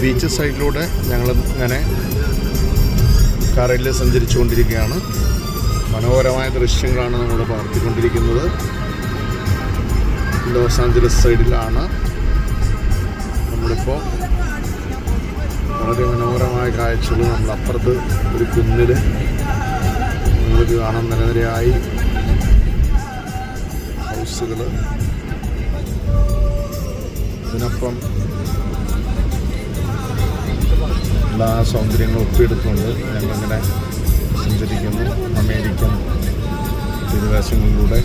Beach സൈഡിലൂടെ ഞങ്ങൾ ഇങ്ങനെ കാറിൽ സഞ്ചരിച്ചുകൊണ്ടിരിക്കുകയാണ്. മനോഹരമായ ദൃശ്യങ്ങളാണ് നമ്മൾ പകർത്തിക്കൊണ്ടിരിക്കുന്നത് ലോസ് ആഞ്ചലസ് സൈഡിലാണ് നമ്മളിപ്പോൾ വളരെ മനോഹരമായ കാഴ്ചകൾ നമ്മൾ അപ്പുറത്ത് ഒരു കുന്നിൽ നിങ്ങൾക്ക് കാണാൻ നിലനിരയായി ഹൗസുകൾ ഇതിനൊപ്പം എല്ലാ സൗന്ദര്യങ്ങളും ഒപ്പിയെടുത്തുകൊണ്ട് ഞങ്ങളിങ്ങനെ സഞ്ചരിക്കുന്നു. അമേരിക്കൻ തീരദേശങ്ങളിലൂടെ